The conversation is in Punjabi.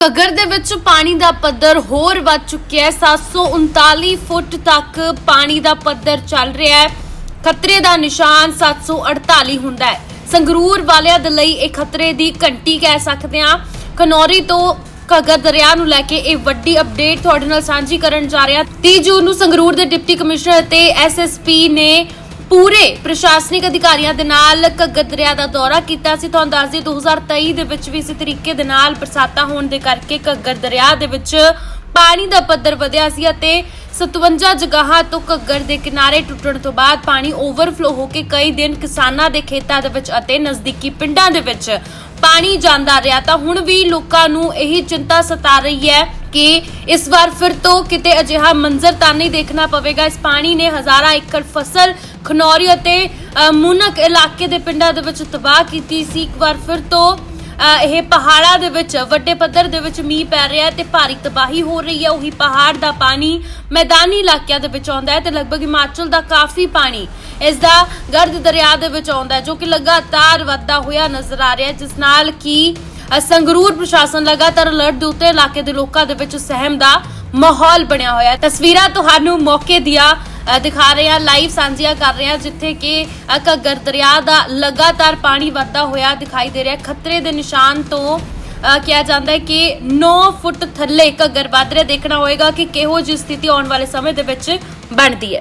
ਘੱਗਰ ਦੇ ਵਿੱਚ ਪਾਣੀ ਦਾ ਪੱਧਰ ਹੋਰ ਵੱਧ ਚੁੱਕਿਆ ਹੈ। 739 ਫੁੱਟ ਤੱਕ ਪਾਣੀ ਦਾ ਪੱਧਰ ਚੱਲ ਰਿਹਾ ਹੈ। ਖਤਰੇ ਦਾ ਨਿਸ਼ਾਨ 748 ਹੁੰਦਾ ਹੈ। ਸੰਗਰੂਰ ਵਾਲਿਆਂ ਦੇ ਲਈ ਇਹ ਖਤਰੇ ਦੀ ਘੰਟੀ ਕਹਿ ਸਕਦੇ ਹਾਂ। ਖਨੌਰੀ ਤੋਂ ਘੱਗਰ ਦਰਿਆ ਨੂੰ ਲੈ ਕੇ ਇਹ ਵੱਡੀ ਅਪਡੇਟ ਤੁਹਾਡੇ ਨਾਲ ਸਾਂਝੀ ਕਰਨ ਜਾ ਰਿਹਾ। 30 ਜੂਨ ਨੂੰ ਸੰਗਰੂਰ ਦੇ ਡਿਪਟੀ ਕਮਿਸ਼ਨਰ ਅਤੇ ਐਸਐਸਪੀ ਨੇ ਪੂਰੇ ਪ੍ਰਸ਼ਾਸਨਿਕ ਅਧਿਕਾਰੀਆਂ ਦੇ ਨਾਲ ਘੱਗਰ ਦਰਿਆ ਦਾ ਦੌਰਾ ਕੀਤਾ ਸੀ। ਤੁਹਾਨੂੰ ਦੱਸ ਦਈਏ 2023 ਦੇ ਵਿੱਚ ਵੀ ਇਸੇ ਤਰੀਕੇ ਦੇ ਨਾਲ ਬਰਸਾਤਾਂ ਹੋਣ ਦੇ ਕਰਕੇ ਘੱਗਰ ਦਰਿਆ ਦੇ ਵਿੱਚ ਪਾਣੀ ਦਾ ਪੱਧਰ ਵਧਿਆ ਸੀ ਅਤੇ 57 ਜਗ੍ਹਾ ਤੋਂ ਘੱਗਰ ਦੇ ਕਿਨਾਰੇ ਟੁੱਟਣ ਤੋਂ ਬਾਅਦ ਪਾਣੀ ਓਵਰਫਲੋ ਹੋ ਕੇ ਕਈ ਦਿਨ ਕਿਸਾਨਾਂ ਦੇ ਖੇਤਾਂ ਦੇ ਵਿੱਚ ਅਤੇ ਨਜ਼ਦੀਕੀ ਪਿੰਡਾਂ ਦੇ ਵਿੱਚ ਪਾਣੀ ਜਾਂਦਾ ਰਿਹਾ ਤਾਂ ਹੁਣ ਵੀ ਲੋਕਾਂ ਨੂੰ ਇਹੀ ਚਿੰਤਾ ਸਤਾ ਰਹੀ ਹੈ ਕਿ ਇਸ ਵਾਰ ਫਿਰ ਤੋਂ ਕਿਤੇ ਅਜਿਹਾ ਮੰਜ਼ਰ ਤਾਂ ਨਹੀਂ ਦੇਖਣਾ ਪਵੇਗਾ। ਇਸ ਪਾਣੀ ਨੇ ਹਜ਼ਾਰਾਂ ਏਕੜ ਫਸਲ ਖਨੌਰੀ ਅਤੇ ਅ, ਮੁਨਕ ਇਲਾਕੇ ਦੇ ਪਿੰਡਾਂ ਦੇ ਵਿੱਚ ਤਬਾਹ ਕੀਤੀ ਸੀ। ਇੱਕ ਵਾਰ ਫਿਰ ਤੋਂ ਅ, ਇਹ ਪਹਾੜਾਂ ਦੇ ਵਿੱਚ ਵੱਡੇ ਪੱਧਰ ਦੇ ਵਿੱਚ ਮੀਂਹ ਪੈ ਰਿਹਾ ਹੈ ਤੇ ਭਾਰੀ ਤਬਾਹੀ ਹੋ ਰਹੀ ਹੈ। ਉਹੀ ਪਹਾੜ ਦਾ ਪਾਣੀ ਮੈਦਾਨੀ ਇਲਾਕਿਆਂ ਦੇ ਵਿੱਚ ਆਉਂਦਾ ਹੈ ਤੇ ਲਗਭਗ ਹਿਮਾਚਲ ਦਾ ਕਾਫੀ ਪਾਣੀ ਇਸ ਦਾ ਗਰਦ ਦਰਿਆ ਦੇ ਵਿੱਚ ਆਉਂਦਾ ਹੈ ਜੋ ਕਿ ਲਗਾਤਾਰ ਵੱਧਦਾ ਹੋਇਆ ਨਜ਼ਰ ਆ ਰਿਹਾ ਹੈ ਜਿਸ ਨਾਲ ਕਿ ਅ, ਸੰਗਰੂਰ ਪ੍ਰਸ਼ਾਸਨ ਲਗਾਤਾਰ ਅਲਰਟ ਦੇ ਉੱਤੇ ਇਲਾਕੇ ਦੇ ਲੋਕਾਂ ਦੇ ਵਿੱਚ ਸਹਿਮ ਦਾ ਮਾਹੌਲ ਬਣਿਆ ਹੋਇਆ ਹੈ। ਤਸਵੀਰਾਂ ਤੁਹਾਨੂੰ ਮੌਕੇ ਦੀਆਂ ਦਿਖਾ ਰਹੇ ਹਾਂ ਲਾਈਵ ਸਾਂਝੀਆਂ ਕਰ ਰਹੇ ਹਾਂ, ਜਿੱਥੇ ਕਿ ਘੱਗਰ ਦਰਿਆ ਦਾ ਲਗਾਤਾਰ ਪਾਣੀ ਵੱਧਦਾ ਹੋਇਆ ਦਿਖਾਈ ਦੇ ਰਿਹਾ। ਖਤਰੇ ਦੇ ਨਿਸ਼ਾਨ ਤੋਂ ਕਿਹਾ ਜਾਂਦਾ ਹੈ ਕਿ 9 ਫੁੱਟ ਥੱਲੇ ਘੱਗਰ ਵੱਧ ਰਿਹਾ। ਦੇਖਣਾ ਹੋਏਗਾ ਕਿ ਕਿਹੋ ਜਿਹੀ ਸਥਿਤੀ ਆਉਣ ਵਾਲੇ ਸਮੇਂ ਦੇ ਵਿੱਚ ਬਣਦੀ ਹੈ।